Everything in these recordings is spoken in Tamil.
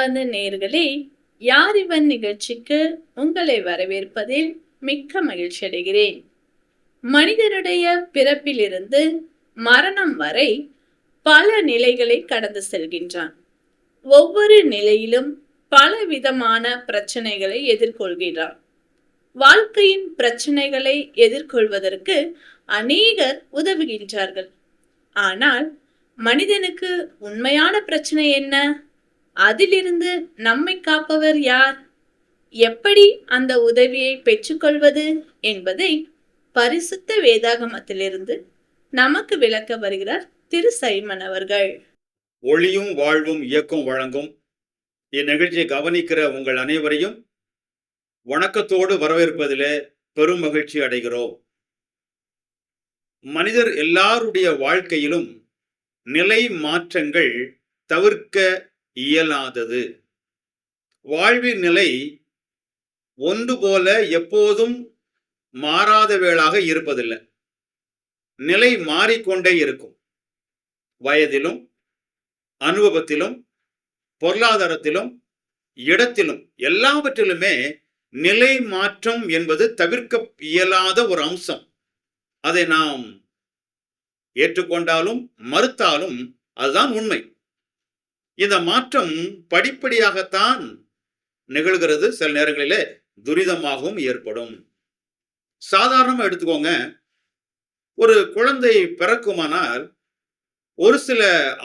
அன்பார்ந்த நேர்களே யார் இவன் நிகழ்ச்சிக்கு உங்களை வரவேற்பதில் மிக்க மகிழ்ச்சி அடைகிறேன். மனிதனுடைய பிறப்பிலிருந்து மரணம் வரை பல நிலைகளை கடந்து செல்கின்றான். ஒவ்வொரு நிலையிலும் பல விதமான பிரச்சனைகளை எதிர்கொள்கிறான். வாழ்க்கையின் பிரச்சனைகளை எதிர்கொள்வதற்கு அநேகர் உதவுகின்றார்கள். ஆனால் மனிதனுக்கு உண்மையான பிரச்சனை என்ன? அதிலிருந்து நம்மை காப்பவர் யார்? எப்படி அந்த உதவியை பெற்றுக்கொள்வது என்பதை பரிசுத்த வேதாகமத்திலிருந்து நமக்கு விளக்க வருகிறார் திரு சைமன் அவர்கள். ஒளியும் வாழ்வும் இயக்கம் வழங்கும் இந்நிகழ்ச்சியை கவனிக்கிற உங்கள் அனைவரையும் வணக்கத்தோடு வரவேற்பதிலே பெரும் மகிழ்ச்சி அடைகிறோம். மனிதர் எல்லாருடைய வாழ்க்கையிலும் நிலை மாற்றங்கள் தவிர்க்க இயலாதது. வாழ்வின் நிலை ஒன்று போல எப்போதும் மாறாதவேளாக இருப்பதில்லை. நிலை மாறிக்கொண்டே இருக்கும். வயதிலும் அனுபவத்திலும் பொருளாதாரத்திலும் இடத்திலும் எல்லாவற்றிலுமே நிலை மாற்றம் என்பது தவிர்க்க இயலாத ஒரு அம்சம். அதை நாம் ஏற்றுக்கொண்டாலும் மறுத்தாலும் அதுதான் உண்மை. இந்த மாற்றம் படிப்படியாகத்தான் நிகழ்கிறது. சில நேரங்களிலே துரிதமாகவும் ஏற்படும். சாதாரணமாக எடுத்துக்கோங்க. ஒரு குழந்தை பிறக்குமானால் ஒரு சில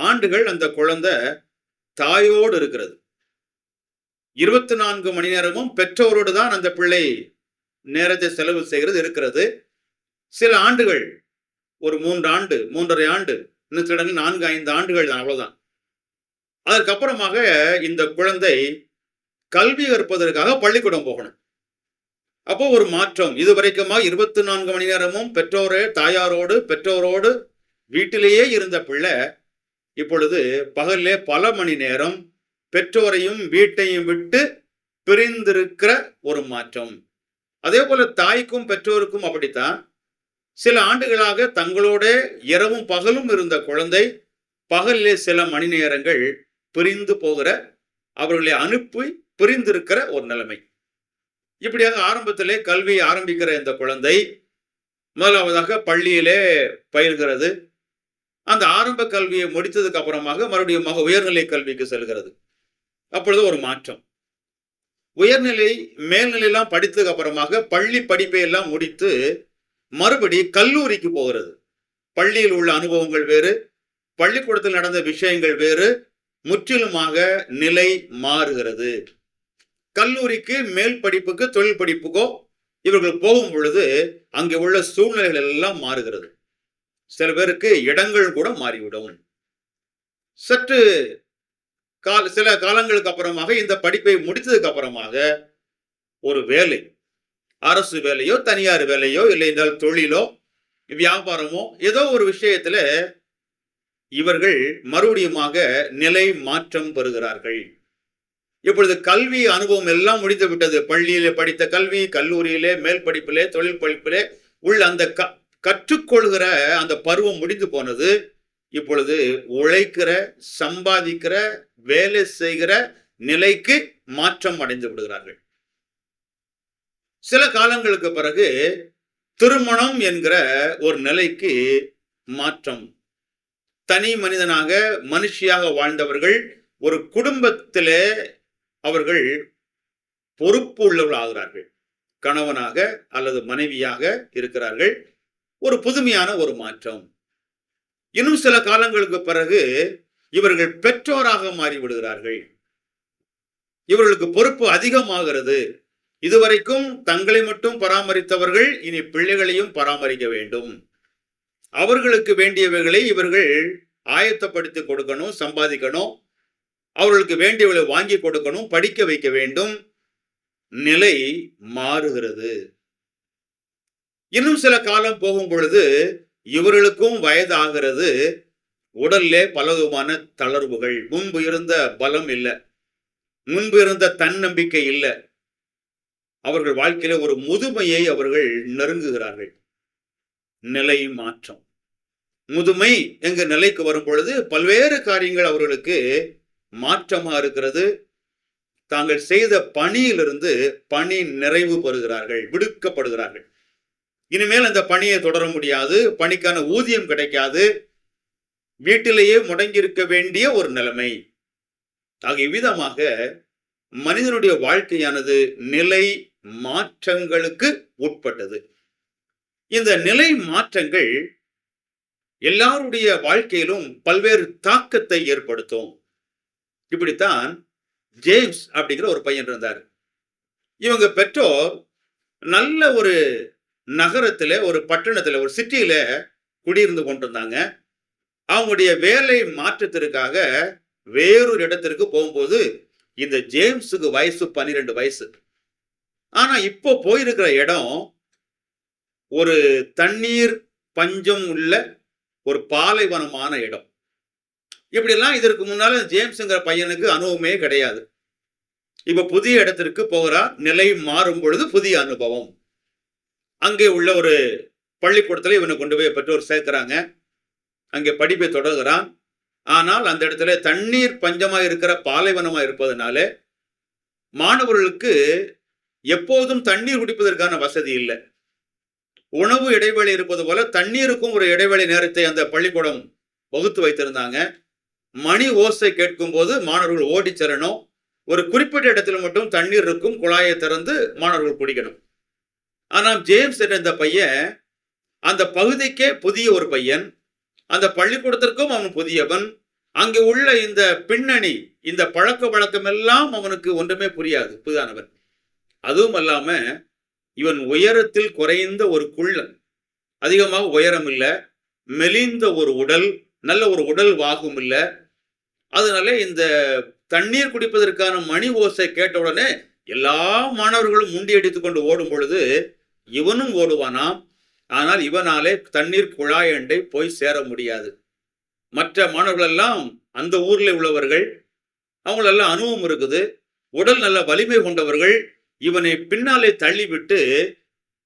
ஆண்டுகள் அந்த குழந்தை தாயோடு இருக்கிறது. இருபத்தி நான்கு மணி நேரமும் பெற்றோரோடு தான் அந்த பிள்ளை நேரத்தை செலவு செய்கிறது இருக்கிறது. சில ஆண்டுகள் ஒரு மூன்று ஆண்டு மூன்றரை ஆண்டு இன்னும் சில நான்கு ஐந்து ஆண்டுகள் தான் அவ்வளோதான் அதற்கப்புறமாக இந்த குழந்தை கல்வி கற்பதற்காக பள்ளிக்கூடம் போகணும். அப்போ ஒரு மாற்றம். இதுவரைக்குமா இருபத்தி நான்கு மணி நேரமும் பெற்றோரே தாயாரோடு பெற்றோரோடு வீட்டிலேயே இருந்த பிள்ளை இப்பொழுது பகல்லே பல மணி நேரம் பெற்றோரையும் வீட்டையும் விட்டு பிரிந்திருக்கிற ஒரு மாற்றம். அதே போல தாய்க்கும் பெற்றோருக்கும் அப்படித்தான். சில ஆண்டுகளாக தங்களோட இரவும் பகலும் இருந்த குழந்தை பகலிலே சில மணி நேரங்கள் பிரிந்து போகிற அவர்களை அனுப்பி பிரிந்திருக்கிற ஒரு நிலைமை. இப்படியாக ஆரம்பத்திலே கல்வியை ஆரம்பிக்கிற இந்த குழந்தை முதலாவதாக பள்ளியிலே பயில்கிறது. அந்த ஆரம்ப கல்வியை முடித்ததுக்கு அப்புறமாக மறுபடியும் உயர்நிலை கல்விக்கு செல்கிறது. அப்பொழுது ஒரு மாற்றம். உயர்நிலை மேல்நிலையெல்லாம் படித்ததுக்கு அப்புறமாக பள்ளி படிப்பை எல்லாம் முடித்து மறுபடி கல்லூரிக்கு போகிறது. பள்ளியில் உள்ள அனுபவங்கள் வேறு பள்ளிக்கூடத்தில் நடந்த விஷயங்கள் வேறு முற்றிலுமாக நிலை மாறுகிறது. கல்லூரிக்கு மேல் படிப்புக்கு தொழில் படிப்புக்கோ இவர்கள் போகும் பொழுது அங்கே உள்ள சூழ்நிலைகள் எல்லாம் மாறுகிறது. சில பேருக்கு இடங்கள் கூட மாறிவிடும். சற்று கால சில காலங்களுக்கு அப்புறமாக இந்த படிப்பை முடித்ததுக்கு அப்புறமாக ஒரு வேலை அரசு வேலையோ தனியார் வேலையோ இல்லை என்றால் தொழிலோ வியாபாரமோ ஏதோ ஒரு விஷயத்துல இவர்கள் மறுபடியுமாக நிலை மாற்றம் பெறுகிறார்கள். இப்பொழுது கல்வி அனுபவம் எல்லாம் முடிந்து விட்டது. பள்ளியிலே படித்த கல்வி கல்லூரியிலே மேல் படிப்பிலே தொழில் படிப்பிலே உள்ள அந்த க கற்றுக்கொள்கிற அந்த பருவம் முடிந்து போனது. இப்பொழுது உழைக்கிற சம்பாதிக்கிற வேலை செய்கிற நிலைக்கு மாற்றம் அடைந்து விடுகிறார்கள். சில காலங்களுக்கு பிறகு திருமணம் என்கிற ஒரு நிலைக்கு மாற்றம் தனி மனிதனாக மனுஷியாக வாழ்ந்தவர்கள் ஒரு குடும்பத்திலே அவர்கள் பொறுப்பு உள்ளவர்கள் ஆகிறார்கள் கணவனாக அல்லது மனைவியாக இருக்கிறார்கள். ஒரு புதுமையான ஒரு மாற்றம். இன்னும் சில காலங்களுக்கு பிறகு இவர்கள் பெற்றோராக மாறிவிடுகிறார்கள். இவர்களுக்கு பொறுப்பு அதிகமாகிறது. இதுவரைக்கும் தங்களை மட்டும் பராமரித்தவர்கள் இனி பிள்ளைகளையும் பராமரிக்க வேண்டும். அவர்களுக்கு வேண்டியவைகளை இவர்கள் ஆயத்தப்படுத்தி கொடுக்கணும் சம்பாதிக்கணும். அவர்களுக்கு வேண்டியவளை வாங்கி கொடுக்கணும் படிக்க வைக்க வேண்டும். நிலை மாறுகிறது. இன்னும் சில காலம் போகும் பொழுது இவர்களுக்கும் வயதாகிறது. உடல்லே பலவிதமான தளர்வுகள். முன்பு இருந்த பலம் இல்லை. முன்பு இருந்த தன்னம்பிக்கை இல்லை. அவர்கள் வாழ்க்கையில ஒரு முதுமையை அவர்கள் நெருங்குகிறார்கள். நிலை மாற்றம். முதுமை எங்க நிலைக்கு வரும் பொழுது பல்வேறு காரியங்கள் அவர்களுக்கு மாற்றமா இருக்கிறது. தாங்கள் செய்த பணியிலிருந்து பணி நிறைவு பெறுகிறார்கள் விடுக்கப்படுகிறார்கள். இனிமேல் அந்த பணியை தொடர முடியாது பணிக்கான ஊதியம் கிடைக்காது. வீட்டிலேயே முடங்கியிருக்க வேண்டிய ஒரு நிலைமை. ஆக இவ்விதமாக மனிதனுடைய வாழ்க்கையானது நிலை மாற்றங்களுக்கு உட்பட்டது. இந்த நிலை மாற்றங்கள் எல்லாருடைய வாழ்க்கையிலும் பல்வேறு தாக்கத்தை ஏற்படுத்தும். இப்படித்தான் ஜேம்ஸ் அப்படிங்கிற ஒரு பையன் இருந்தார். இவங்க பெற்றோர் நல்ல ஒரு நகரத்துல ஒரு பட்டணத்துல ஒரு சிட்டியில குடியிருந்து கொண்டிருந்தாங்க. அவங்களுடைய வேலை மாற்றத்திற்காக வேறொரு இடத்திற்கு போகும்போது இந்த ஜேம்ஸுக்கு வயசு பன்னிரெண்டு வயசு. ஆனா இப்போ போயிருக்கிற இடம் ஒரு தண்ணீர் பஞ்சம் உள்ள ஒரு பாலைவனமான இடம். இப்படிலாம் இதற்கு முன்னால் ஜேம்ஸுங்கிற பையனுக்கு அனுபவமே கிடையாது. இப்ப புதிய இடத்திற்கு போகிறார். நிலை மாறும் பொழுது புதிய அனுபவம். அங்கே உள்ள ஒரு பள்ளிக்கூடத்தில் இவனை கொண்டு போய் பெற்றோர் சேர்க்கிறாங்க. அங்கே படிப்பை தொடர்கிறான். ஆனால் அந்த இடத்துல தண்ணீர் பஞ்சமாக இருக்கிற பாலைவனமாக இருப்பதனால மாணவர்களுக்கு எப்போதும் தண்ணீர் குடிப்பதற்கான வசதி இல்லை. உணவு இடைவெளி இருப்பது போல தண்ணீருக்கும் ஒரு இடைவெளி நேரத்தை அந்த பள்ளிக்கூடம் வகுத்து வைத்திருந்தாங்க. மணி ஓசை கேட்கும் போது மாணவர்கள் ஓடி செல்லணும். ஒரு குறிப்பிட்ட இடத்துல மட்டும் தண்ணீர் இருக்கும். குழாயை திறந்து மாணவர்கள் குடிக்கணும். ஆனால் ஜேம்ஸ் என்ற இந்த பையன் அந்த பகுதிக்கே புதிய ஒரு பையன். அந்த பள்ளிக்கூடத்திற்கும் அவன் புதியவன். அங்கே உள்ள இந்த பின்னணி இந்த பழக்க வழக்கம் எல்லாம் அவனுக்கு ஒன்றுமே புரியாது. புதிதானவன். அதுவும் அல்லாமல் இவன் உயரத்தில் குறைந்த ஒரு குள்ளன். அதிகமாக உயரம் இல்லை மெலிந்த ஒரு உடல் நல்ல ஒரு உடல் வாகும் இல்லை அதனால இந்த தண்ணீர் குடிப்பதற்கான மணி ஓசை கேட்ட உடனே எல்லா மாணவர்களும் முண்டி அடித்து கொண்டு ஓடும் பொழுது இவனும் ஓடுவானாம். ஆனால் இவனாலே தண்ணீர் குழாயண்டை போய் சேர முடியாது. மற்ற மாணவர்கள் எல்லாம் அந்த ஊரில் உள்ளவர்கள் அவங்களெல்லாம் அனுபவம் இருக்குது. உடல் நல்ல வலிமை கொண்டவர்கள் இவனை பின்னாலே தள்ளிவிட்டு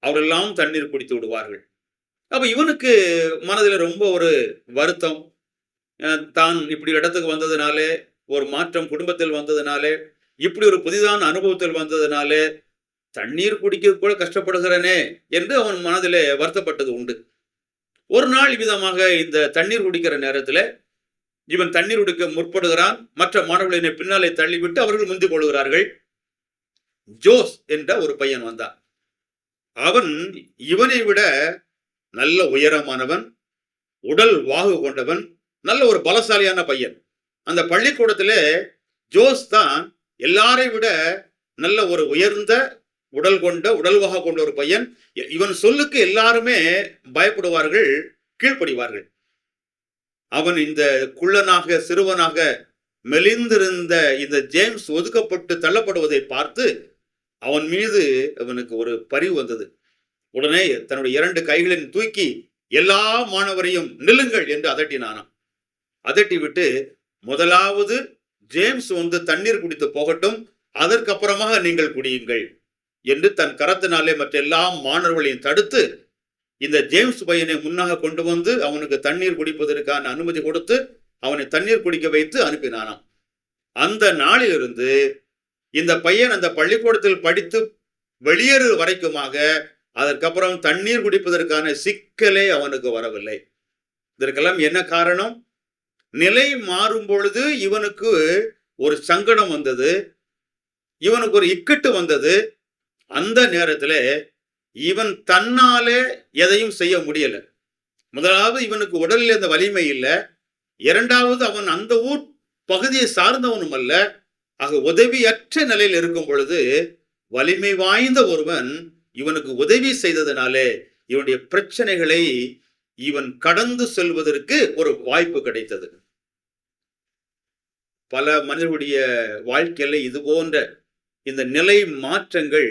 அவரெல்லாம் தண்ணீர் குடித்து விடுவார்கள். அப்ப இவனுக்கு மனதில் ரொம்ப ஒரு வருத்தம். தான் இப்படி ஒரு இடத்துக்கு வந்ததுனாலே ஒரு மாற்றம் குடும்பத்தில் வந்ததுனாலே இப்படி ஒரு புதிதான அனுபவத்தில் வந்ததுனாலே தண்ணீர் குடிக்க கூட கஷ்டப்படுகிறனே என்று அவன் மனதிலே வருத்தப்பட்டது உண்டு. ஒரு நாள் விதமாக இந்த தண்ணீர் குடிக்கிற நேரத்தில் இவன் தண்ணீர் குடிக்க முற்படுகிறான். மற்ற மாணவர்களினை பின்னாலே தள்ளிவிட்டு அவர்கள் முந்திக் கொள்கிறார்கள். ஜோஸ் என்ற ஒரு பையன் வந்தான். அவன் இவனை விட நல்ல உயரமானவன் உடல் வாகு கொண்டவன் நல்ல ஒரு பலசாலியான பையன். அந்த பள்ளிக்கூடத்திலே ஜோஸ் தான் எல்லாரை விட நல்ல ஒரு உயர்ந்த உடல் கொண்ட உடல்வாக கொண்ட ஒரு பையன். இவன் சொல்லுக்கு எல்லாருமே பயப்படுவார்கள் கீழ்ப்படிவார்கள். அவன் இந்த குள்ளனாக சிறுவனாக மெலிந்திருந்த இந்த ஜேம்ஸ் ஒதுக்கப்பட்டு தள்ளப்படுவதை பார்த்து அவன் மீது அவனுக்கு ஒரு பரிவு வந்தது. உடனே தன்னுடைய இரண்டு கைகளின் தூக்கி எல்லா மாணவரையும் நில்லுங்கள் என்று அதட்டினானாம். அதட்டி விட்டு முதலாவது ஜேம்ஸ் வந்து தண்ணீர் குடித்து போகட்டும் அதற்கப்புறமாக நீங்கள் குடியுங்கள் என்று தன் கரத்தினாலே மற்ற எல்லா மாணவர்களையும் தடுத்து இந்த ஜேம்ஸ் பையனை முன்னாக கொண்டு வந்து அவனுக்கு தண்ணீர் குடிப்பதற்கான அனுமதி கொடுத்து அவனை தண்ணீர் குடிக்க வைத்து அனுப்பினானாம். அந்த நாளிலிருந்து இந்த பையன் அந்த பள்ளிக்கூடத்தில் படித்து வெளியேறு வரைக்குமாக அதற்கப்புறம் தண்ணீர் குடிப்பதற்கான சிக்கலே அவனுக்கு வரவில்லை. இதற்கெல்லாம் என்ன காரணம்? நிலை மாறும் பொழுது இவனுக்கு ஒரு சங்கடம் வந்தது. இவனுக்கு ஒரு இக்கட்டு வந்தது. அந்த நேரத்தில் இவன் தன்னாலே எதையும் செய்ய முடியல. முதலாவது இவனுக்கு உடலில் அந்த வலிமை இல்லை. இரண்டாவது அவன் அந்த ஊர் பகுதியை சார்ந்தவனும் அல்ல. ஆக உதவியற்ற நிலையில் இருக்கும் பொழுது வலிமை வாய்ந்த ஒருவன் இவனுக்கு உதவி செய்ததனாலே இவனுடைய பிரச்சனைகளை இவன் கடந்து செல்வதற்கு ஒரு வாய்ப்பு கிடைத்தது. பல மனிதர்களுடைய வாழ்க்கையில இது போன்ற இந்த நிலை மாற்றங்கள்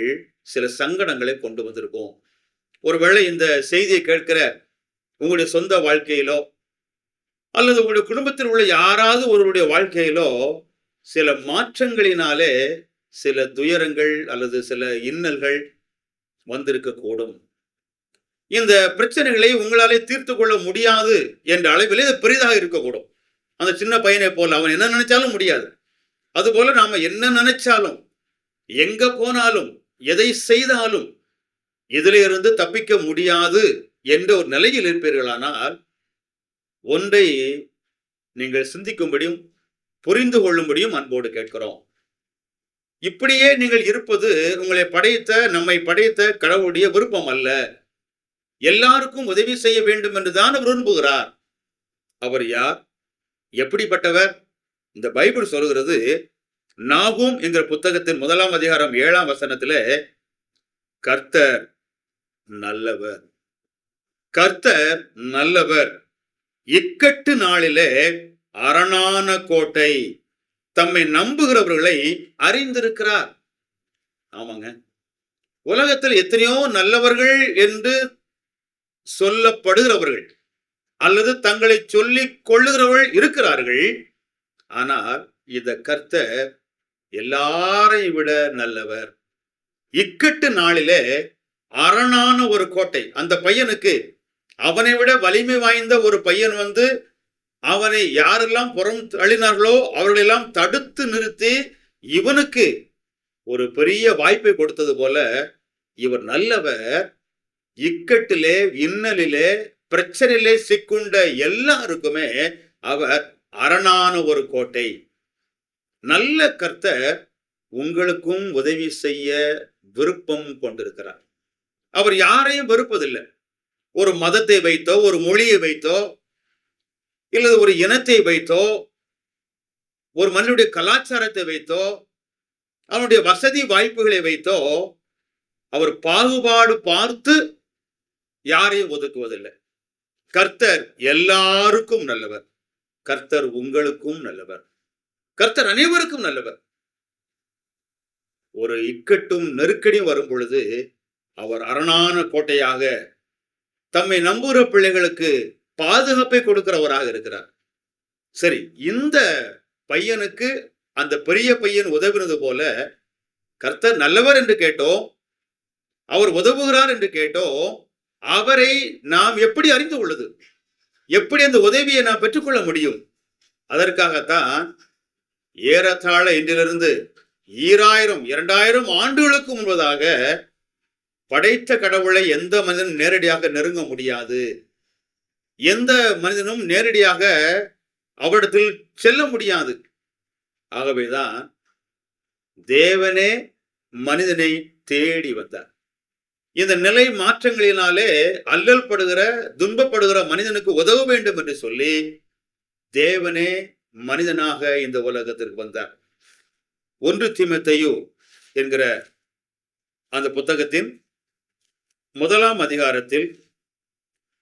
சில சங்கடங்களை கொண்டு வந்திருக்கும். ஒருவேளை இந்த செய்தியை கேட்கிற உங்களுடைய சொந்த வாழ்க்கையிலோ அல்லது உங்களுடைய குடும்பத்தில் உள்ள யாராவது ஒருவருடைய வாழ்க்கையிலோ சில மாற்றங்களினாலே சில துயரங்கள் அல்லது சில இன்னல்கள் வந்திருக்க கூடும் இந்த பிரச்சனைகளை உங்களாலே தீர்த்து கொள்ள முடியாது என்ற அளவிலே இது பெரிதாக இருக்கக்கூடும். அந்த சின்ன பையனை போல அவன் என்ன நினைச்சாலும் முடியாது. அதுபோல நாம என்ன நினைச்சாலும் எங்க போனாலும் எதை செய்தாலும் இதில் இருந்து தப்பிக்க முடியாது என்ற ஒரு நிலையில் இருப்பீர்களானால் ஒன்றை நீங்கள் சிந்திக்கும்படியும் புரிந்து கொள்ளும்படியும் அன்போடு கேட்கிறோம். இப்படியே நீங்கள் இருப்பது உங்களை படைத்த நம்மை படைத்த கடவுளுடைய விருப்பம் அல்ல. எல்லாருக்கும் உதவி செய்ய வேண்டும் என்றுதான் அவர் விரும்புகிறார். அவர் யார்? எப்படிப்பட்டவர்? இந்த பைபிள் சொல்கிறது நாகும் என்கிற புத்தகத்தின் முதலாம் அதிகாரம் ஏழாம் வசனத்துல கர்த்தர் நல்லவர். கர்த்தர் நல்லவர். இக்கட்டு நாளிலே அரணான கோட்டை தம்மை நம்புகிறவர்களை அறிந்திருக்கிறார். ஆமாங்க. உலகத்தில் எத்தனையோ நல்லவர்கள் என்று சொல்லப்படுகிறவர்கள் அல்லது தங்களை சொல்லிக் கொள்ளுகிறவர்கள் இருக்கிறார்கள். ஆனால் இத கர்த்தர் எல்லாரையும் விட நல்லவர். இக்கட்டு நாளிலே அரணான ஒரு கோட்டை அந்த பையனுக்கு அவனை விட வலிமை வாய்ந்த ஒரு பையன் வந்து அவனை யாரெல்லாம் புறம் தள்ளினார்களோ அவர்களெல்லாம் தடுத்து நிறுத்தி இவனுக்கு ஒரு பெரிய வாய்ப்பை கொடுத்தது போல இவர் நல்லவர். இக்கட்டிலே இன்னலிலே பிரச்சனையிலே சிக்குண்ட எல்லாருக்குமே அவர் அரணான ஒரு கோட்டை. நல்ல கர்த்தர் உங்களுக்கும் உதவி செய்ய விருப்பம் கொண்டிருக்கிறார். அவர் யாரையும் வெறுப்பதில்லை. ஒரு மதத்தை வைத்தோ ஒரு மொழியை வைத்தோ இல்லது ஒரு இனத்தை வைத்தோ ஒரு மனிதனுடைய கலாச்சாரத்தை வைத்தோ அவனுடைய வசதி வாய்ப்புகளை வைத்தோ அவர் பாகுபாடு பார்த்து யாரையும் ஒதுக்குவதில்லை. கர்த்தர் எல்லாருக்கும் நல்லவர். கர்த்தர் உங்களுக்கும் நல்லவர். கர்த்தர் அனைவருக்கும் நல்லவர். ஒரு இக்கட்டும் நெருக்கடியும் வரும் பொழுது அவர் அரணான கோட்டையாக தம்மை நம்புகிற பிள்ளைகளுக்கு பாதுகாப்பை கொடுக்கிறவராக இருக்கிறார். சரி இந்த பையனுக்கு அந்த பெரிய பையன் உதவினது போல கர்த்தர் நல்லவர் என்று கேட்டோம் அவர் உதவுகிறார் என்று கேட்டோம் அவரை நாம் எப்படி அறிந்து கொள்ளுது எப்படி அந்த உதவியை நாம் பெற்றுக்கொள்ள முடியும்? அதற்காகத்தான் ஏறத்தாழ இன்றிலிருந்து ஈராயிரம் இரண்டாயிரம் ஆண்டுகளுக்கு முன்பதாக படைத்த கடவுளை எந்த மனிதனும் நேரடியாக நெருங்க முடியாது. எந்த மனிதனும் நேரடியாக அவரிடத்தில் செல்ல முடியாது. ஆகவேதான் தேவனே மனிதனை தேடி வந்தார். இந்த நிலை மாற்றங்களினாலே அல்லல் படுகிற துன்பப்படுகிற மனிதனுக்கு உதவ வேண்டும் என்று சொல்லி தேவனே மனிதனாக இந்த உலகத்திற்கு வந்தார். ஒன்று தீமத்தையு என்கிற அந்த புத்தகத்தின் முதலாம் அதிகாரத்தில்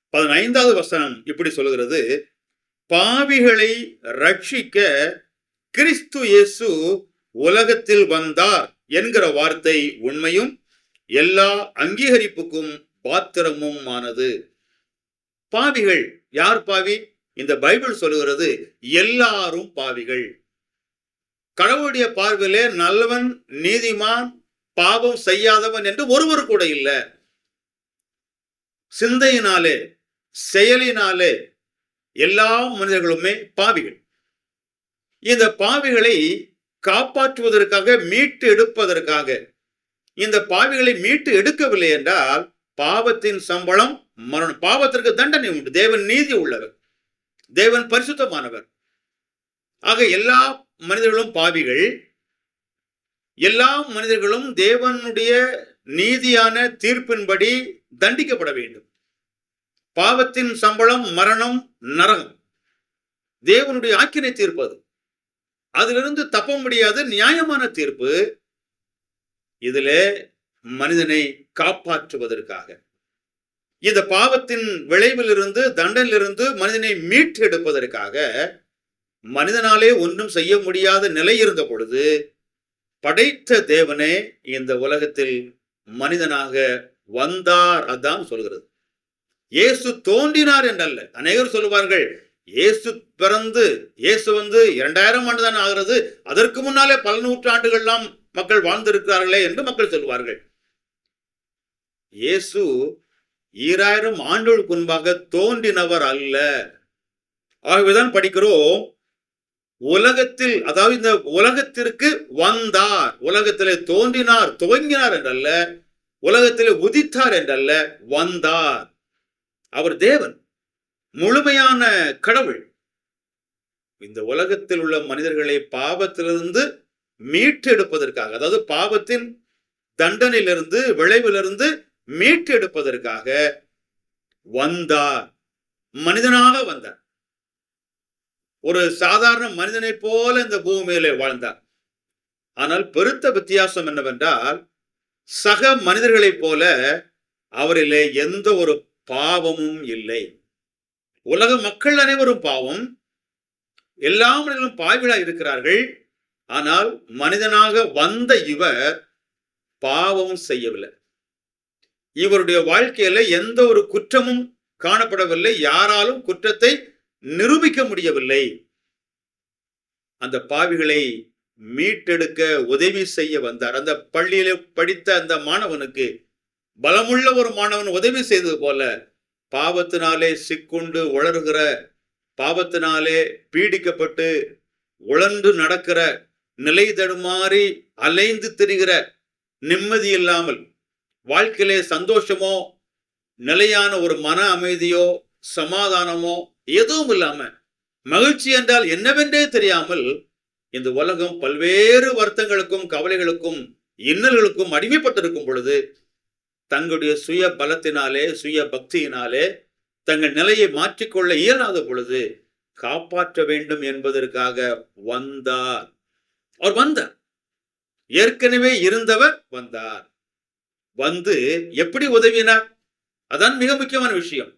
பதினைந்தாவது வசனம் இப்படி சொல்கிறது பாவிகளை ரட்சிக்க கிறிஸ்து இயேசு உலகத்தில் வந்தார் என்கிற வார்த்தை உண்மையும் எல்லா அங்கீகரிப்புக்கும் பாத்திரமும் ஆனது பாவிகள் யார் பாவி? இந்த பைபிள் சொல்லுகிறது எல்லாரும் பாவிகள். கடவுளுடைய பார்வையிலே நல்லவன் நீதிமான் பாவம் செய்யாதவன் என்று ஒருவர் கூட இல்லை. சிந்தையினாலே செயலினாலே எல்லா மனிதர்களுமே பாவிகள். இந்த பாவிகளை காப்பாற்றுவதற்காக மீட்டு எடுப்பதற்காக இந்த பாவிகளை மீட்டு எடுக்கவில்லை என்றால் பாவத்தின் சம்பளம் மரணம் பாவத்திற்கு தண்டனை உண்டு. தேவன் நீதி உள்ளவர். தேவன் பரிசுத்தமானவர். ஆக எல்லா மனிதர்களும் பாவிகள். எல்லா மனிதர்களும் தேவனுடைய நீதியான தீர்ப்பின்படி தண்டிக்கப்பட வேண்டும். பாவத்தின் சம்பளம் மரணம் நரகம். தேவனுடைய ஆக்கினை தீர்ப்பது. அதிலிருந்து தப்ப முடியாத நியாயமான தீர்ப்பு. இதிலே மனிதனை காப்பாற்றுவதற்காக. இந்த பாவத்தின் விளைவிலிருந்து தண்டனிலிருந்து மனிதனை மீட்டு எடுப்பதற்காக மனிதனாலே ஒன்றும் செய்ய முடியாத நிலை இருந்த பொழுது படைத்த தேவனே இந்த உலகத்தில் மனிதனாக வந்தார் அதான் சொல்கிறது. இயேசு தோன்றினார் என்றல்ல. அநேகர் சொல்லுவார்கள் இயேசு பிறந்து இயேசு வந்து இரண்டாயிரம் ஆண்டு தான் ஆகிறது அதற்கு முன்னாலே பல நூற்றாண்டுகள்லாம் மக்கள் வாழ்ந்திருக்கிறார்களே என்று மக்கள் சொல்வார்கள் இயேசு ஈராயிரம் ஆண்டுகளுக்கு முன்பாக தோன்றினவர் அல்ல. ஆகவேதான் படிக்கிறோம் உலகத்தில் அதாவது இந்த உலகத்திற்கு வந்தார். உலகத்திலே தோன்றினார் துவங்கினார் என்றல்ல. உலகத்திலே உதித்தார் என்றல்ல வந்தார். அவர் தேவன் முழுமையான கடவுள். இந்த உலகத்தில் உள்ள மனிதர்களை பாவத்திலிருந்து மீட்டெடுப்பதற்காக அதாவது பாவத்தின் தண்டனையிலிருந்து விளைவிலிருந்து மீட்டெடுப்பதற்காக வந்தார். மனிதனாக வந்தார். ஒரு சாதாரண மனிதனை போல இந்த பூமியிலே வாழ்ந்தார். ஆனால் பெருத்த வித்தியாசம் என்னவென்றால் சக மனிதர்களைப் போல அவரிலே எந்த ஒரு பாவமும் இல்லை. உலக மக்கள் அனைவரும் பாவம். எல்லா மனிதனும் பாவிகளாக இருக்கிறார்கள். ஆனால் மனிதனாக வந்த இவர் பாவம் செய்யவில்லை. இவருடைய வாழ்க்கையில எந்த ஒரு குற்றமும் காணப்படவில்லை. யாராலும் குற்றத்தை நிரூபிக்க முடியவில்லை. அந்த பாவிகளை மீட்டெடுக்க உதவி செய்ய வந்தார். அந்த பள்ளியில படித்த அந்த மாணவனுக்கு பலமுள்ள ஒரு மாணவன் உதவி செய்தது போல பாவத்தினாலே சிக்குண்டு உளறுகிற பாவத்தினாலே பீடிக்கப்பட்டு உழன்று நடக்கிற நிலை தடுமாறி அலைந்து திரிகிற நிம்மதி இல்லாமல் வாழ்க்கையிலே சந்தோஷமோ நிலையான ஒரு மன அமைதியோ சமாதானமோ எதுவும் இல்லாம மகிழ்ச்சி என்றால் என்னவென்றே தெரியாமல் இந்த உலகம் பல்வேறு வருத்தங்களுக்கும் கவலைகளுக்கும் இன்னல்களுக்கும் அடிமைப்பட்டிருக்கும் பொழுது தங்களுடைய சுய பலத்தினாலே சுய பக்தியினாலே தங்கள் நிலையை மாற்றிக்கொள்ள இயலாத பொழுது காப்பாற்ற வேண்டும் என்பதற்காக வந்தார். அவர் வந்தார். ஏற்கனவே இருந்தவர் வந்தார். வந்து எப்படி உதவினார்? அதான் மிக முக்கியமான விஷயம்.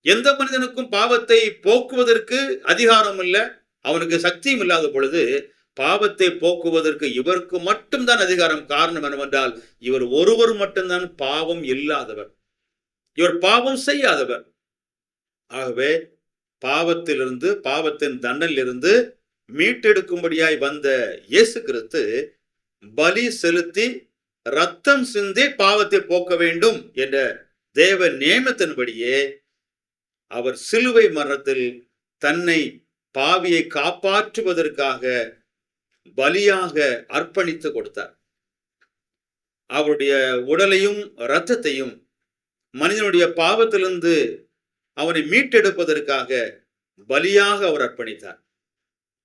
எந்த மனிதனுக்கும் பாவத்தை போக்குவதற்கு அதிகாரம் இல்லை அவனுக்கு சக்தியும் இல்லாத பொழுது பாவத்தை போக்குவதற்கு இவருக்கு மட்டும்தான் அதிகாரம் காரணம் என்னவென்றால் இவர் ஒருவர் மட்டும்தான் பாவம் இல்லாதவர். இவர் பாவம் செய்யாதவர். ஆகவே பாவத்திலிருந்து பாவத்தின் தண்டனிலிருந்து மீட்டெடுக்கும்படியாய் வந்த இயேசு கிறிஸ்து பலி செலுத்தி ரத்தம் சிந்தி பாவத்தை போக்க வேண்டும் என்ற தேவ நியமத்தின்படியே அவர் சிலுவை மரணத்தில் தன்னை பாவியை காப்பாற்றுவதற்காக பலியாக அர்ப்பணித்து கொடுத்தார். அவருடைய உடலையும் இரத்தத்தையும் மனிதனுடைய பாவத்திலிருந்து அவனை மீட்டெடுப்பதற்காக பலியாக அவர் அர்ப்பணித்தார்.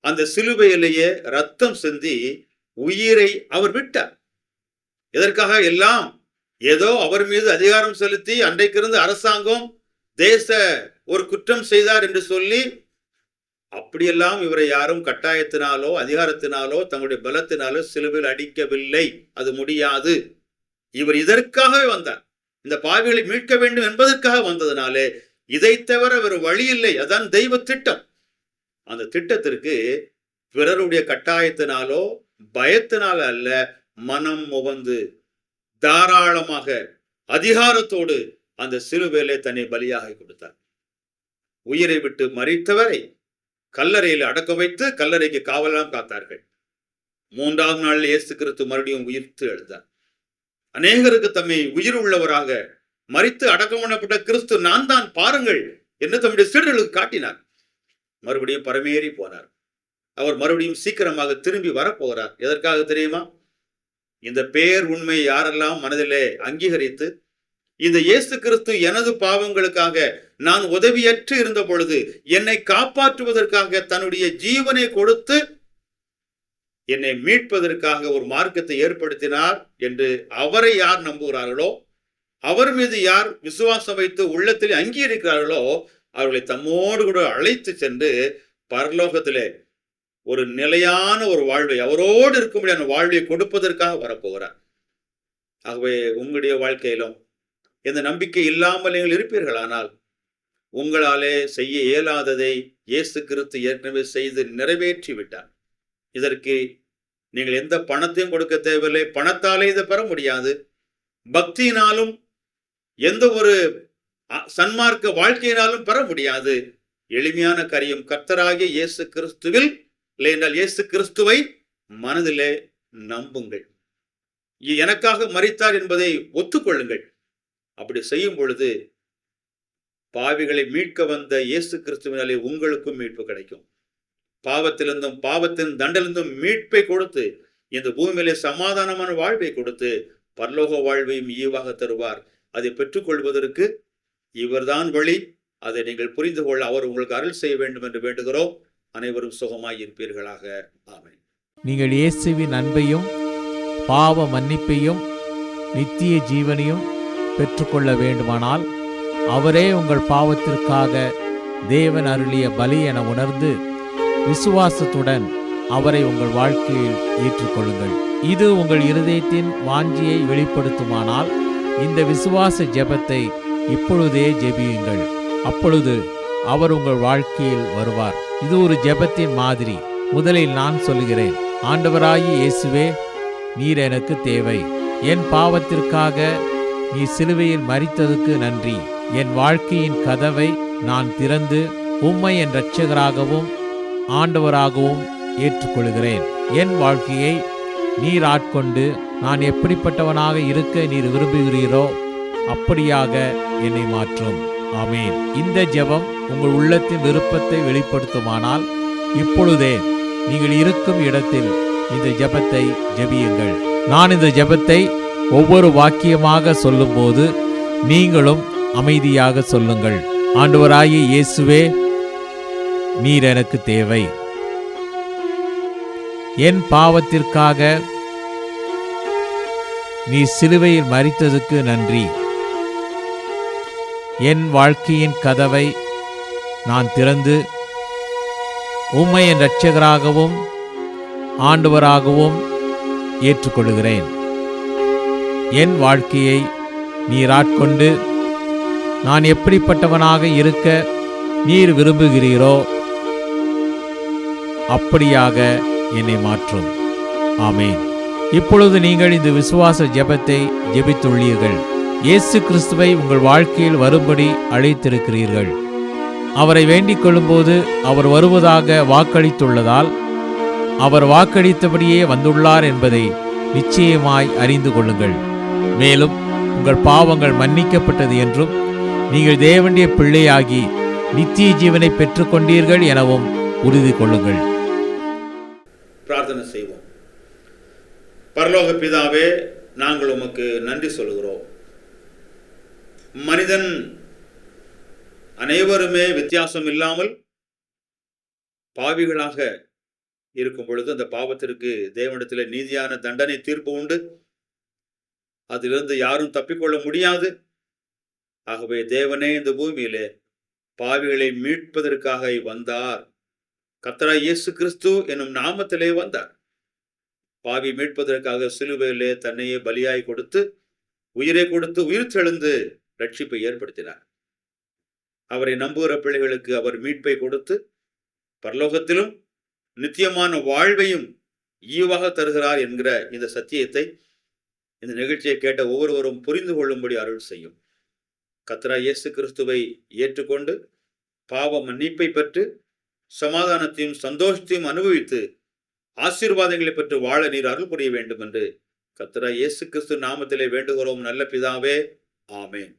அந்த சிலுவையிலேயே ரத்தம் சிந்தி உயிரை அவர் விட்டார். எதற்காக? எல்லாம் ஏதோ அவர் மீது அதிகாரம் செலுத்தி அன்றைக்கிருந்து அரசாங்கம் தேச ஒரு குற்றம் செய்தார் என்று சொல்லி அப்படியெல்லாம் இவரை யாரும் கட்டாயத்தினாலோ அதிகாரத்தினாலோ தங்களுடைய பலத்தினாலோ சிலுவையில் அடிக்கவில்லை. அது முடியாது. இவர் இதற்காகவே வந்தார். இந்த பாவிகளை மீட்க வேண்டும் என்பதற்காக வந்ததுனாலே இதை தவிர வேறு வழி இல்லை. அதான் தெய்வ திட்டம். அந்த திட்டத்திற்கு பிறருடைய கட்டாயத்தினாலோ பயத்தினால அல்ல மனம் முகந்து தாராளமாக அதிகாரத்தோடு அந்த சிலுவையிலே தன்னை பலியாக கொடுத்தார். உயிரை விட்டு மறித்தவரை கல்லறையில் அடக்க வைத்து கல்லறைக்கு காவலாம் காத்தார்கள். மூன்றாவது நாள் இயேசு கிறிஸ்து மறுபடியும் உயிர்த்து எழுந்தார். அநேகருக்கு தம்மை உயிர் உள்ளவராக மறித்து அடக்கம் பண்ணப்பட்ட கிறிஸ்து நான் தான் பாருங்கள் என்று தம்முடைய சீடர்களுக்கு காட்டினார். மறுபடியும் பரமேறி போனார். அவர் மறுபடியும் சீக்கிரமாக திரும்பி வரப்போகிறார். எதற்காக தெரியுமா? இந்த பேர் உண்மை யாரெல்லாம் மனதிலே அங்கீகரித்து இந்த இயேசு கிறிஸ்து எனது பாவங்களுக்காக நான் உதவியற்று இருந்த பொழுது என்னை காப்பாற்றுவதற்காக தன்னுடைய ஜீவனை கொடுத்து என்னை மீட்பதற்காக ஒரு மார்க்கத்தை ஏற்படுத்தினார் என்று அவரை யார் நம்புகிறார்களோ அவர் மீது யார் விசுவாசம் வைத்து உள்ளத்தில் அங்கீகரிக்கிறார்களோ அவர்களை தம்மோடு கூட அழைத்து சென்று பரலோகத்திலே ஒரு நிலையான ஒரு வாழ்வை அவரோடு இருக்கும்படியான வாழ்வை கொடுப்பதற்காக வரப்போகிறார். ஆகவே உங்களுடைய வாழ்க்கையிலும் இந்த நம்பிக்கை இல்லாமல் நீங்கள் இருப்பீர்களானால் உங்களாலே செய்ய இயலாததை இயேசு கிறிஸ்து ஏற்கனவே செய்து நிறைவேற்றி விட்டார். இதற்கு நீங்கள் எந்த பணத்தையும் கொடுக்க தேவையில்லை. பணத்தாலே இதை பெற முடியாது. பக்தியினாலும் எந்த ஒரு சன்மார்க்க வாழ்க்கையினாலும் பெற முடியாது. எளிமையான காரியம் கர்த்தராகிய இயேசு கிறிஸ்துவில் இல்லை என்றால் இயேசு கிறிஸ்துவை மனதிலே நம்புங்கள். எனக்காக மறித்தார் என்பதை ஒத்துக்கொள்ளுங்கள். அப்படி செய்யும் பொழுது பாவிகளை மீட்க வந்த இயேசு கிறிஸ்துவினாலே உங்களுக்கும் மீட்பு கிடைக்கும். பாவத்திலிருந்தும் பாவத்தின் தண்டிலிருந்தும் மீட்பை கொடுத்து இந்த பூமியிலே சமாதானமான வாழ்வை கொடுத்து பரலோக வாழ்வையும் ஈவாக தருவார். அதை பெற்றுக்கொள்வதற்கு இவர்தான் வழி. அதை நீங்கள் புரிந்து கொள்ள அவர் உங்களுக்கு அருள் செய்ய வேண்டும் என்று வேண்டுகிறோம். அனைவரும் சுகமாய் இருப்பீர்களாக. ஆமென். நீங்கள் இயேசுவின் அன்பையும் பாவ மன்னிப்பையும் நித்திய ஜீவனையும் பெற்றுக்கொள்ள வேண்டுமானால் அவரே உங்கள் பாவத்திற்காக தேவன் அருளிய பலி என உணர்ந்து விசுவாசத்துடன் அவரை உங்கள் வாழ்க்கையில் ஏற்றுக்கொள்ளுங்கள். இது உங்கள் இருதயத்தின் வாஞ்சியை வெளிப்படுத்துமானால் இந்த விசுவாச ஜெபத்தை இப்பொழுதே ஜெபியுங்கள். அப்பொழுது அவர் உங்கள் வாழ்க்கையில் வருவார். இது ஒரு ஜெபத்தின் மாதிரி. முதலில் நான் சொல்கிறேன் ஆண்டவராகி இயேசுவே நீர் எனக்கு தேவை. என் பாவத்திற்காக நீ சிலுவையில் மறித்ததுக்கு நன்றி. என் வாழ்க்கையின் கதவை நான் திறந்து உம்மை என் இரட்சகராகவும் ஆண்டவராகவும் ஏற்றுக்கொள்கிறேன். என் வாழ்க்கையை நீர் ஆட்கொண்டு நான் எப்படிப்பட்டவனாக இருக்க நீர் விரும்புகிறீரோ அப்படியாக என்னை மாற்றும். ஆமேன். இந்த ஜெபம் உங்கள் உள்ளத்தின் விருப்பத்தை வெளிப்படுத்துமானால் இப்பொழுதே நீங்கள் இருக்கும் இடத்தில் இந்த ஜெபத்தை ஜெபியுங்கள். நான் இந்த ஜெபத்தை ஒவ்வொரு வாக்கியமாக சொல்லும்போது நீங்களும் அமைதியாக சொல்லுங்கள். ஆண்டவராகிய இயேசுவே நீர் எனக்கு தேவை. என் பாவத்திற்காக நீ சிலுவையில் மறித்ததுக்கு நன்றி. என் வாழ்க்கையின் கதவை நான் திறந்து உம்மை என் இரட்சகராகவும் ஆண்டவராகவும் ஏற்றுக்கொள்கிறேன். என் வாழ்க்கையை நீராட்கொண்டு நான் எப்படிப்பட்டவனாக இருக்க நீர் விரும்புகிறீரோ அப்படியாக என்னை மாற்றும். ஆமேன். இப்பொழுது நீங்கள் இந்த விசுவாச ஜெபத்தை ஜெபித்துள்ளீர்கள். இயேசு கிறிஸ்துவை உங்கள் வாழ்க்கையில் வரும்படி அழைத்திருக்கிறீர்கள். அவரை வேண்டிக் கொள்ளும்போது அவர் வருவதாக வாக்களித்துள்ளதால் அவர் வாக்களித்தபடியே வந்துள்ளார் என்பதை நிச்சயமாய் அறிந்து கொள்ளுங்கள். மேலும் உங்கள் பாவங்கள் மன்னிக்கப்பட்டது என்றும் நீங்கள் தேவனுடைய பிள்ளையாகி நித்திய ஜீவனை பெற்றுக்கொண்டீர்கள் எனவும் உறுதி கொள்ளுங்கள். பிரார்த்தனை செய்வோம். பரலோக பிதாவே நாங்கள் உமக்கு நன்றி சொல்கிறோம் மனிதன் அனைவருமே வித்தியாசம் இல்லாமல் பாவிகளாக இருக்கும் பொழுது அந்த பாவத்திற்கு தேவனிடத்தில் நீதியான தண்டனை தீர்ப்பு உண்டு. அதிலிருந்து யாரும் தப்பிக்கொள்ள முடியாது. ஆகவே தேவனே இந்த பூமியிலே பாவிகளை மீட்பதற்காக வந்தார். கத்தரா இயேசு கிறிஸ்து என்னும் நாமத்திலே வந்தார். பாவி மீட்பதற்காக சிலுவையிலே தன்னையே பலியாய் கொடுத்து உயிரை கொடுத்து உயிர் தெழுந்து ரட்சிப்பை ஏற்படுத்தினார். அவரை நம்புகிற பிள்ளைகளுக்கு அவர் மீட்பை கொடுத்து பரலோகத்திலும் நித்தியமான வாழ்வையும் ஈவாக தருகிறார் என்கிற இந்த சத்தியத்தை இந்த நிகழ்ச்சியை கேட்ட ஒவ்வொருவரும் புரிந்து கொள்ளும்படி அருள் செய்யும். கத்ரா இயேசு கிறிஸ்துவை ஏற்றுக்கொண்டு பாவ மன்னிப்பை பெற்று சமாதானத்தையும் சந்தோஷத்தையும் அனுபவித்து ஆசீர்வாதங்களை பெற்று வாழ நீர் அருள் புரிய வேண்டும் என்று கத்ரா இயேசு கிறிஸ்து நாமத்திலே வேண்டுகிறோம். நல்ல பிதாவே ஆமேன்.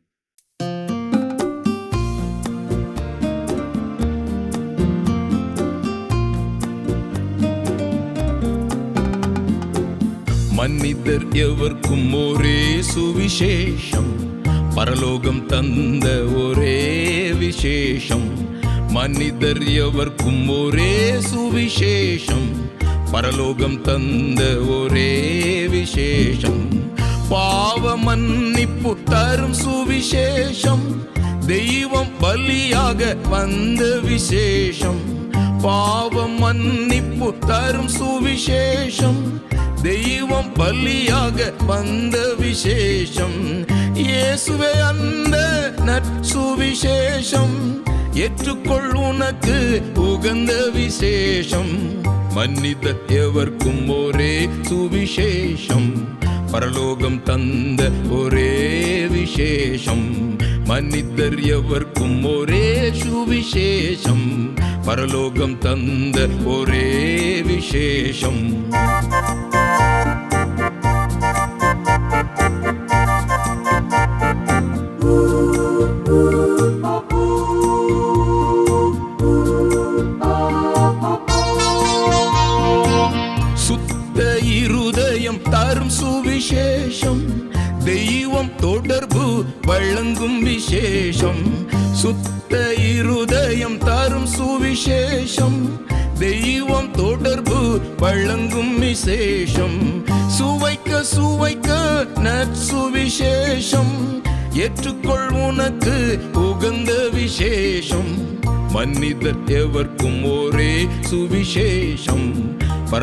மன்னிதர் எவர்க்கும் ஒரே சுவிசேஷம். பரலோகம் தந்த ஒரே விசேஷம். மனிதர் எவர்க்கும் ஒரே சுவிசேஷம். பரலோகம் தந்த ஒரே விசேஷம். பாவ மன்னிப்பு தரும் சுவிசேஷம். தெய்வம் பலியாக வந்த விசேஷம். பாவ மன்னிப்பு தரும் சுவிசேஷம். தெய்வம் பலியாக வந்த விசேஷம். இயேசுவே அந்த நற்சுவிசேஷம். ஏற்றுக்கொள் உனக்கு உகந்த விசேஷம். மன்னித்த எவர்க்கும் ஒரே சுவிசேஷம். பரலோகம் தந்த ஒரே விசேஷம். மன்னித்தர் எவர்க்கும் ஒரே சுவிசேஷம். பரலோகம் தந்த ஒரே விசேஷம்.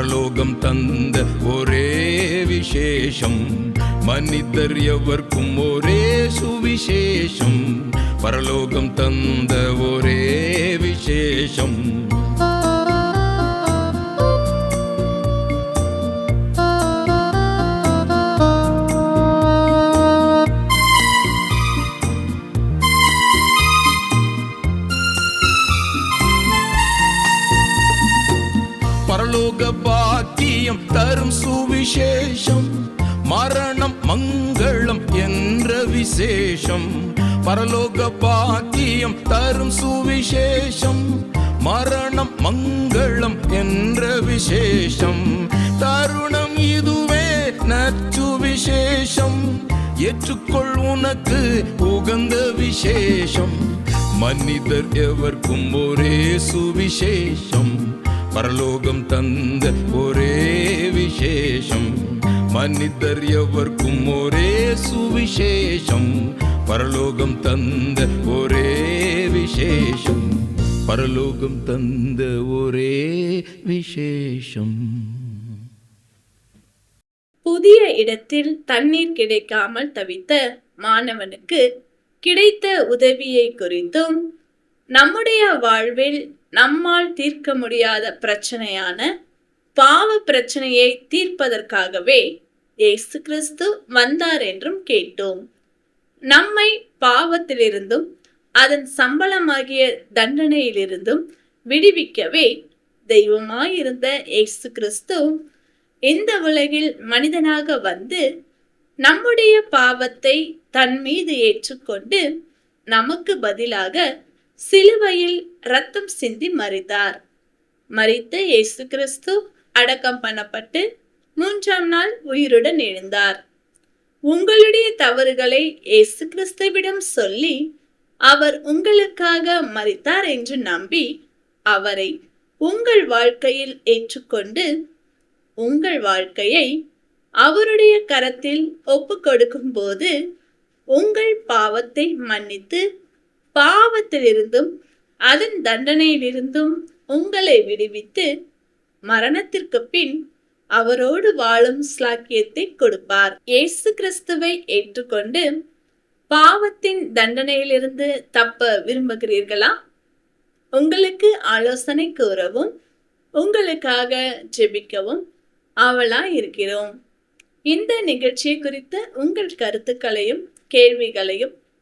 பரலோகம் தந்த ஒரே விசேஷம். மன்னிதர் எவர்க்கும் ஒரே சுவிசேஷம். பரலோகம் தந்த விசேஷம். மரணம் மங்களம் என்ற விசேஷம். பரலோக பாக்கியம் தரும் சுவிசேஷம். மரணம் மங்களம் என்ற விசேஷம். தருணம் இதுவே நச்சு விசேஷம். ஏற்றுக்கொள் உனக்கு உகந்த விசேஷம். மனிதர் எவர்க்கும் ஒரே சுவிசேஷம். பரலோகம் தந்த ஒரே விசேஷம். மனிதர் எவர்க்கும் ஒரே சுவிசேஷம். பரலோகம் தந்த ஒரே விசேஷம். பரலோகம் தந்த ஒரே விசேஷம். புதிய இடத்தில் தண்ணீர் கிடைக்காமல் தவித்த மாணவனுக்கு கிடைத்த உதவியை குறித்தும் நம்முடைய வாழ்வில் நம்மால் தீர்க்க முடியாத பிரச்சனையான பாவ பிரச்சனையை தீர்ப்பதற்காகவே இயேசு கிறிஸ்து வந்தார் என்றும் கேட்டோம். நம்மை பாவத்திலிருந்தும் அதன் சம்பளமாகிய தண்டனையிலிருந்தும் விடுவிக்கவே தெய்வமாயிருந்த இயேசு கிறிஸ்து இந்த உலகில் மனிதனாக வந்து நம்முடைய பாவத்தை தன் மீது ஏற்றுக்கொண்டு நமக்கு பதிலாக சிலுவையில் ரத்தம் சிந்தி மறித்தார் மறித்த இயேசு கிறிஸ்து அடக்கம் பண்ணப்பட்டு மூன்றாம் நாள் உயிருடன் எழுந்தார். உங்களுடைய தவறுகளை இயேசு கிறிஸ்துவிடம் சொல்லி அவர் உங்களுக்காக மறித்தார் என்று நம்பி அவரை உங்கள் வாழ்க்கையில் ஏற்றுக்கொண்டு உங்கள் வாழ்க்கையை அவருடைய கரத்தில் ஒப்பு கொடுக்கும் போது உங்கள் பாவத்தை மன்னித்து பாவத்திலிருந்தும் அதன் தண்டனையிலிருந்தும் உங்களை விடுவித்து மரணத்திற்கு பின் அவரோடு வாழும் ஸ்லாக்கியத்தை கொடுப்பார். இயேசு கிறிஸ்துவை ஏற்றுக்கொண்டு பாவத்தின் தண்டனையிலிருந்து தப்ப விரும்புகிறீர்களா? உங்களுக்கு ஆலோசனை கூறவும் உங்களுக்காக ஜெபிக்கவும் ஆவலா இருக்கிறோம் இந்த நிகழ்ச்சியை குறித்த உங்கள் கருத்துக்களையும் கேள்விகளையும்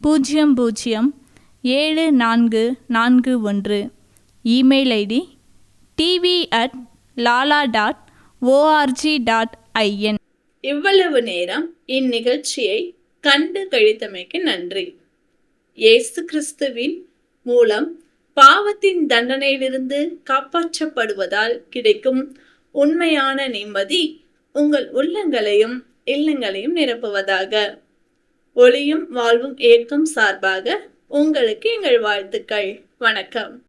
பூஜ்ஜியம் பூஜ்ஜியம் ஏழு நான்கு நான்கு ஒன்று. Email ID TV at Lala dot ORG dot IN. இவ்வளவு நேரம் இந்நிகழ்ச்சியை கண்டு கழித்தமைக்கு நன்றி. இயேசு கிறிஸ்துவின் மூலம் பாவத்தின் தண்டனையிலிருந்து காப்பாற்றப்படுவதால் கிடைக்கும் உண்மையான நிம்மதி உங்கள் உள்ளங்களையும் இல்லங்களையும் நிரப்புவதாக. ஒளியும் வாழ்வும் ஏற்கும் சார்பாக உங்களுக்கு எங்கள் வாழ்த்துக்கள். வணக்கம்.